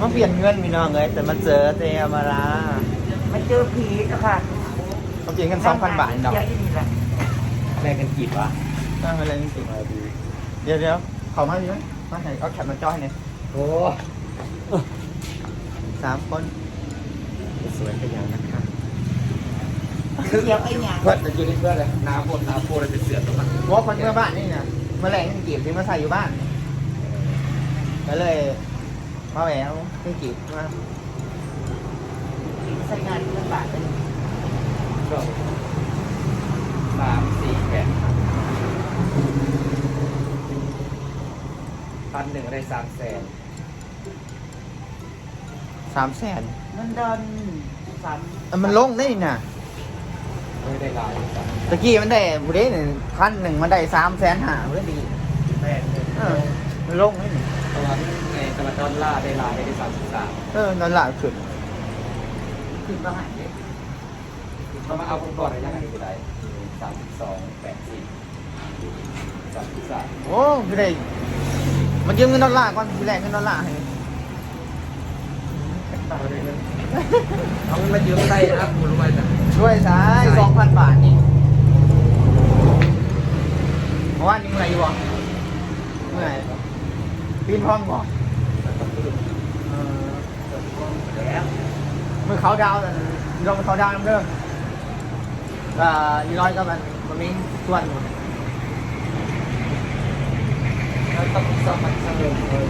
มาเปลี่ยนเงินพี่น้องเลยแต่มาเจอเตอมาลามาเจอผีอะค่ะเขาเปลี่ยนกันสองพันบาทนี่ดอกเยอะนี่แหละแลกกันกีบวะตั้งอะไรจริงๆเดี๋ยวเดี๋ยวเขามาอยู่ไหมมาไหนเอาแคปมาจ้อยหน่อยโอ้สามคนสวยเป็นอย่างนะคะเดี๋ยวไอ้หยังเพื่อนจะอยู่ในเพื่อนเลยน้ำบนน้ำโพเลยเป็นเสือตรงนั้นวอคนเมื่อบ้านนี่นะแมลงเก็บที่มาใส่อยู่บ้านก็เลย มาแหววที่กีบมาใส่งานลำบากเลยก็สามสี่แผ่นพันหนึ่งได้สามแสนสามแสนมันเดินสามมันลงได้นี่นะไม่ได้หลายจ้ะตะกี้มันได้บุเรนพันหนึ่งมันได้สามแสนหาบุเรดีแปดหนึ่งเออมันลงได้นี่ตะวัน ในตะวันดอลลาร์ได้หลายได้สามสิบสามเออนอนหลับขึ้นขึ้นมาหายเลยเขามาเอาผมก่อนเลยยังไงกูได้สามสิบสองแปดสี่สามสิบสามโอ้คือได้มันยืมเงินดอลลาร์ก่อนทีแรกเงินดอลลาร์ให้เอาเงินมายืมได้นะคุณรู้ไหมจ๊ะช่วยซ้ายสองพันบาทนี่เพราะว่านี่เมื่อไหร่อยู่บ่เมื่อไหร่ปีนห้องบ่เออแล้วเมือเขาดาวน์นั่นลงเขาดาวน์น้ำเริ่อ่าอีร้อยก็มันมันมีส่วนแล้วต้องซ่อมมันเสริมเลย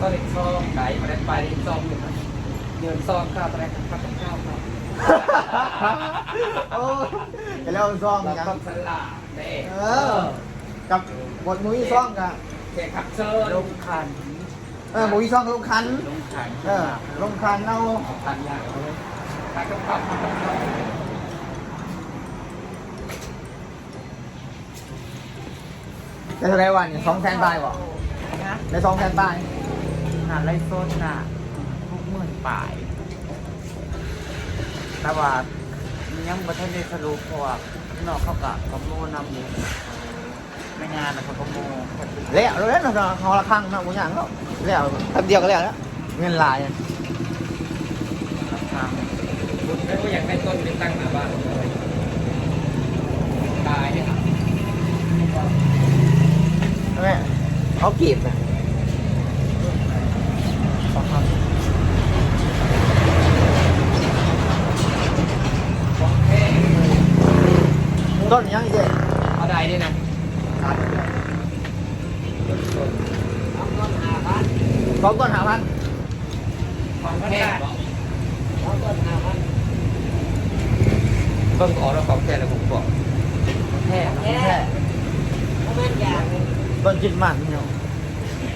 ก็เลยซ่อมไก่มาได้ไปซ่อมอยู่ครับเงินซ่อมข้าวตอนแรกข้าวกับข้าวครับโอ้ยแล้วซ่อมกันสลัดเด้เออกับบทมุ้ยซ่อมกันแขกขับเชิญลงคัน เออมุ้ยซ่อมลงคัน ลงขันเออลงคันเอาขันยากเลยขันกับขับขับกับขับได้เท่าไหรวันสองแสนบาทบ่นะได้สองแสนบาทหาไรโซนน่ะทุกหมื่นป่ายแต่ว่ายังบัทันได้สรุปเพราะว่าพี่น้องเขากะขโมยนำอยู่ ไม่งานนะเขาขโมยแล้วแล้วเราเขาละครั้งนะมุ้ยอย่างแล้วแล้วแป๊บเดียวก็แล้วแล้วเงินลายอะทางแล้วก็อยากได้ต้นไปตั้งหน้าบ้านเลยตายเนี่ยครับใช่ไหมเขากีบนะสองพันของแท้ต้นยังอีกเด็กเอาได้ด้วยนะ ตายเลยต้นเอาต้นหาบ้นสองต้นหาพันของแท้เอาต้นหาบ้านเบิ่งออกแล้วของแท้แล้วผมบอกแค่แค่ต้นจิตมันเนาะ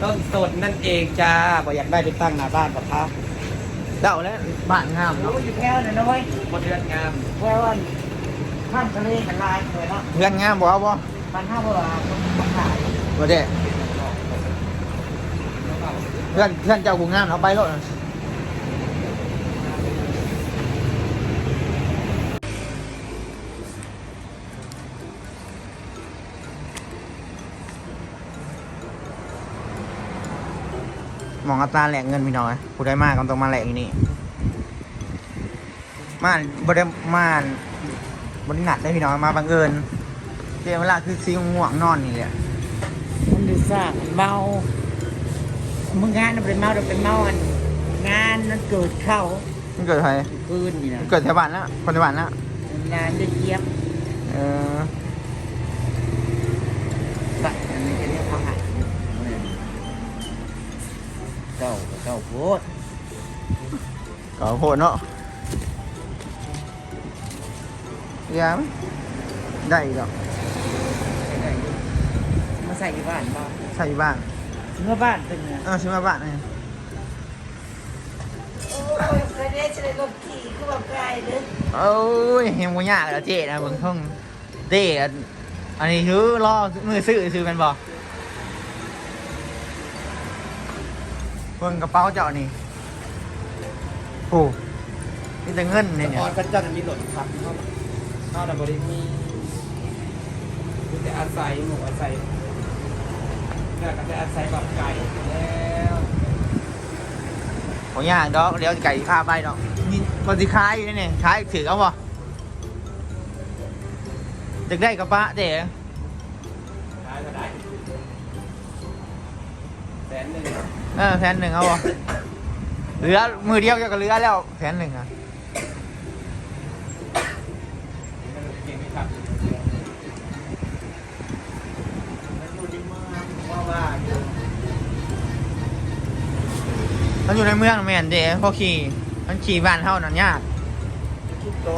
ต้นสดนั่นเองจ้าบออยากได้ไปตั้งหน้าบ้านกับพระเดาแล้วบ้านงามเนาะอยู่แค่นั้นนะเว้ยบนเรือนงามแค่ว่าท่านทะเลกันลายเลยเนาะเพื่อนงามบ่เอาบ่ มันห้าโบรามันขายบ่เด้เพื่อนเพื่อนเจ้ากูงามเอาไปโลดนะมองอัตราแหลกเงินพี่น้อยผู้ได้มากก็ต้องมาแหลกอยู่นี่มานบ่ได้มาบริหนัดได้พี่น้อยมาบังเอิญ เที่ยเวลาคือซีง่วงนอนนี่แหละมันดูสร้างเมามึงงานมันเป็นเมาเราเป็นเมาอันงานนั้นเกิดเข้ามันเกิดอะไรคืนนี่นะเกิดแถวบ้านแล้วคนแถวบ้านแล้วงานจะเจี๊ยบเออสักอันนี้จะเรียกเขาหายเจ้าเจ้าโพดก็โหดเนาะยามได้อีกดอกมา ใส่ที่บ้านบ้างใส่อยู่บ้านเมื่อบ้านเป็นไงเออซื้อมาบ้านนี่โอ้ยเคยได้ใช้รถขี่คือว่าไกลเลยโอ้ยเฮงบุญยากแล้วเจ๊นะเบิ่งท่องเจ๊อันอันนี้คือรอมือซื้อซื้อแมันบอกเบิ่งกระเป๋าเจ้านี่โอ้นี่แต่เงินเนี่ยเนี่ยออนพระจันทร์มีหล่นครับเข้าเข้าดับบริมีมีแต่อาศัยหมูอาศัย เนี่ยก็จะอาศัยแบบไก่แล้วผมย่างดอกเดี๋ยวไก่ข้าไปดอกนี่คนสิขายอยู่นี่นี่ขายถือเอาบ่จะได้กระปะเด้ได้ก็ได้แสนหนึ่งเออแสนหนึ่งเอาบ่เหลือมือเดียวจะก็เหลือแล้วแสนหนึ่งอะ อยู่ในเมืองแม่นเด้พอขี่มันขี่บ้านเฮานั่นยากคิดโต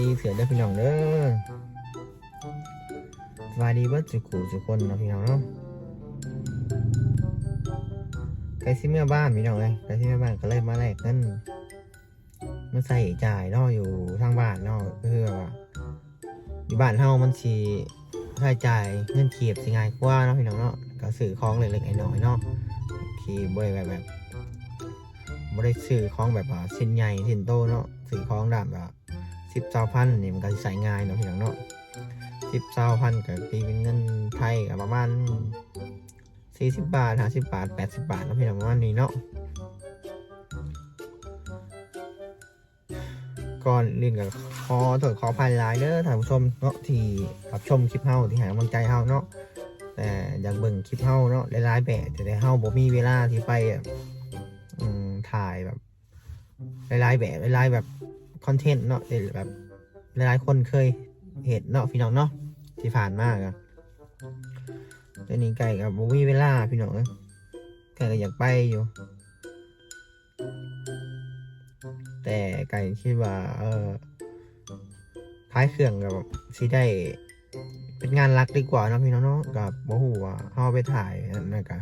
ดีเสือเด้อพี่น้องเด้อสบายดีเบิดสุขุสุคนนะพี่น้องเนาะไกลซิเมื่อบ้านพี่น้องเลยไกลซิเมื่อบ้านก็เลยมาแลกเงินมาใส่จ่ายนาะอยู่ทางบ้านนาะก็คือแบบว่าอยู่บ้านเฮามันสีใช้จ่ายเงินเขียบสิง่ายกว่าเนาะพี่น้องเนาะก็ซื้อของเล็กๆน้อยๆเนาะขี่บ่ได้แบบแบบบ่ได้ซื้อของแบบว่าชิ้นใหญ่ชิ้นโตเนาะซื้อของดามแบบ สิบเจ้าพันนี่มันก็สิใส่ง่ายเนาะพี่น้องเนาะสิบเจ้าพันก็ตีเป็นเงินไทยก็ประมาณสี่สิบบาทห้าสิบบาทแปดสิบบาทเนาะพี่น้องประมาณนี้เนาะก่อนเรียนกับขอถอดขอพันหลายเด้อท่านผู้ชมเนาะที่รับชมคลิปเฮาที่ให้กำลังใจเฮาเนาะแต่อยากเบิ่งคลิปเฮาเนาะหลายๆแบบแต่เฮาบ่มีเวลาที่ไปอะอืมถ่ายแบบหลายๆแบบหลายๆแบบ คอนเทนต์เนาะแบบหลายๆคนเคยเห็นเนาะพี่น้องเนาะที่ผ่านมากอะต่นี่ไก่กับบุมีเวล่าพี่น้องเอ้ยไก่ก็อยากไปอยู่ แต่ไก่คิดว่า เออท้ายเครื่องกับสีได้เป็นงานรักดีกว่านะพี่น้องเนาะกับบ่ฮู้ว่าเฮาไปถ่ายนั่นนะกะ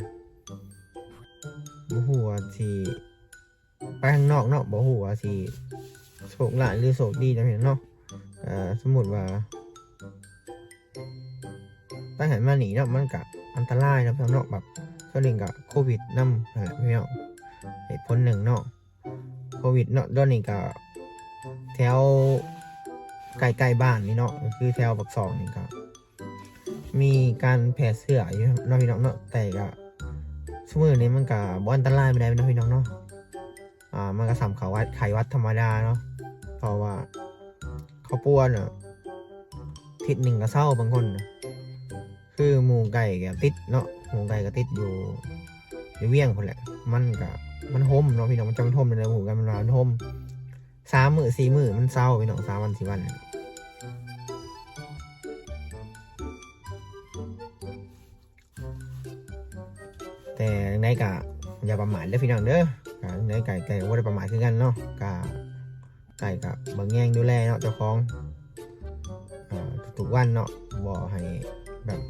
บ่ฮู้ว่าสิไปข้างนอกเนาะบ่ฮู้ว่าสิ โชคหลานหรือโชคดีนะพี่น้องเนาะอ่อสมมติว่าตั้งหันมาหนีเนาะมันกะอันตรายนะพี่น้องเนาะแบบก็เรียนกับโควิดนำนั่นแหละพี่น้องเหตุผลหนึ่งเนาะโควิดเนาะตอนนี้ก็แถวใกล้ๆบ้านนี่เนาะก็คือแถวปักซองนี่ก็มีการแพร่เชื้ออยู่เนาะพี่น้องเนาะแต่ก็สมมือนี้มันก็บ่อันตรายไม่ได้เนาะพี่น้องเนาะอ่ามันก็สำเขาวัดไขวัดธรรมดาเนาะ เพราะว่า เขาป้วนอะทิศหนึ่งก็เศร้าบางคนนะคือหมูไก่แกติดเนาะหมูไก่ก็ติดอยู่อยู่เวียงคนแหละ มันก็มันห่มเนาะพี่น้องมันจะมันห่มเลยหมูกันมันร้อนห่มสามมือสี่มือมันเศร้าพี่น้องสามวันสี่วันแต่ในกะอย่าประมาทเด้อพี่น้องเด้อกในไก่ไก่ว่าได้ประมาทคือกันเนาะกา ไก่กับบางแง่งดูแลเนาะเจ้าของทุกวันเนาะบ่ให้แบบ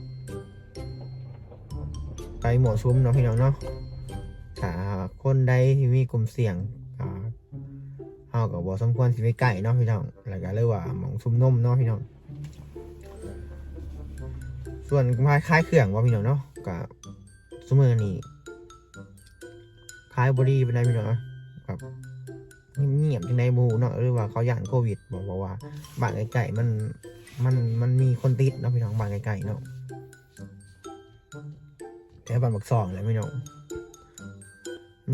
ไปหมดซุ้มเนาะพี่น้องเนาะถ้าคนใดที่มีกลุ่มเสี่ยงอ่าเฮาก็บ่สมควรสิไปใกล้เนาะพี่น้องแล้วก็เลยว่าหมองซุ่มนมเนาะพี่น้องส่วนคล้ายเครื่องว่าพี่น้องเนาะก็สมือนี้คล้ายบรีเป็นไงพี่น้องแบบ เงียบๆจังในหมู่เนาะหรือว่าเขาย่านโควิดบอกว่าว่าบ้านไก่ๆมันมันมันมีคนติดเนาะพี่น้องบ้านไก่ๆเนาะแต่บ้านบักซองแหละพี่น้อง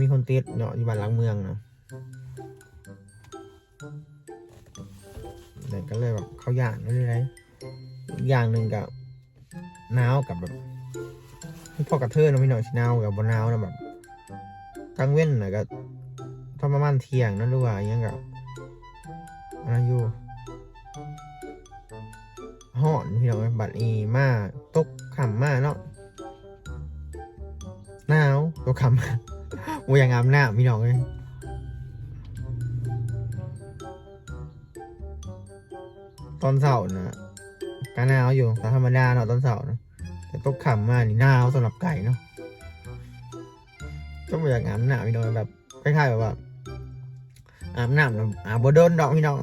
มีคนติดเนาะอยู่บ้านหลังเมืองเนาะแต่ก็เลยแบบเขาย่านไม่ได้ไรอีกอย่างหนึ่งกับหนาวกับแบบพอกระเทือนเนาะพี่น้องสิหนาวกับบนหนาวนะแบบกลางเว้นน่ะก็ ทำประมาณเที่ยงนั่นหรือว่าอยังกับอันนั้นอยู่ห่อนพี่น้องบัดอีมาตกขำมาเนาะหนาวตกขำมาโอ้ยยังงามหน้าพี่น้องเลยตอนเสาร์นะก็หนาวอยู่แต่ธรรมดาเนาะตอนเสาร์นะแต่ตกขำมานี่หนาวสำหรับไก่เนาะก็ไม่อยากอาบน้ำพี่น้องแบบคล้ายๆแบบว่า อาบน้ำแล้วอาบโดนดอกพี่น้อง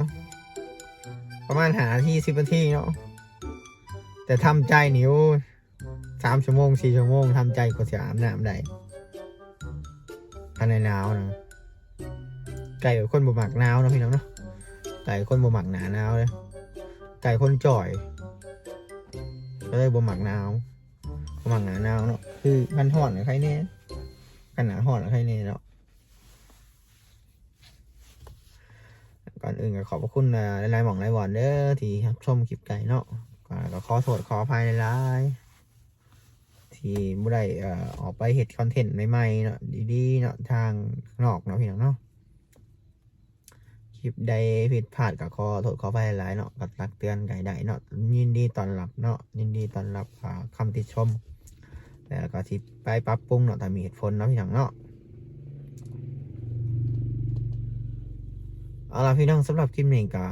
ประมาณหาที่สิบนาทีเนาะแต่ทำใจนิ้วสามชั่วโมงสี่ชั่วโมงทำใจกว่าจะอาบน้ำได้ภายในหนาวนะไก่คนบ่หมักหนาวนะพี่น้องเนาะไก่คนบ่หมักหนาหนาวเลยไก่คนจ่อยก็เลยบ่หมักหนาวบ่หมักหนาหนาวเนาะคือมันห่อนกับใครแน่กันหนาห่อนกับใครแน่เนาะ ก่อนอื่นก็ขอบพระคุณนะหลายๆหม่องหลายวันเด้อที่รับชมคลิปไก่เนาะก็ขอโทษขออภัยหลายๆที่บ่ได้เอ่อออกไปเฮ็ดคอนเทนต์ใหม่ๆเนาะดีๆเนาะทางนอกเนาะพี่น้องเนาะคลิปใดผิดพลาดก็ขอโทษขออภัยหลายๆเนาะก็ตักเตือนไก่ได้เนาะยินดีตอนรับเนาะยินดีตอนรับอ่าคำติชมแล้วก็ที่ไปปรับปรุงเนาะแต่มีเหตุผลเนาะพี่น้องเนาะ เอาล่ะพี่น้องสำหรับคลิปนี้ก็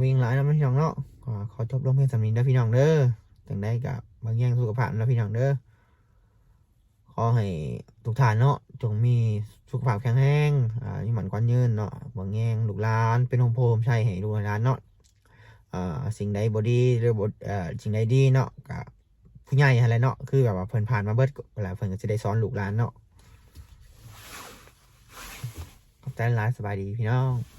วิ่งหลายแล้วพี่น้องเนาะก็ขอจบลงเพียงสำนีนะพี่น้องเด้อถึงได้กับบางอย่งสุขภาพนะพี่น้องเด้อขอให้ทุกท่านเนาะจงมีสุขภาพแข็งแรงอ่ายิ่งหมันกวนยืนเนาะบางแง่งลูกหลานเป็นโฮมโพมใช่ให้ลูกหลานเนาะอ่าสิ่งใดบอดีหรือบเอ่อสิ่งใดดีเนาะก็ผู้ใหญ่อะไรเนาะคือแบบว่าเพิ่นผ่านมาเบิดเวลาเพิ่นก็จะได้สอนลูกหลานเนาะขอบใจหลายสบายดีพี่น้อง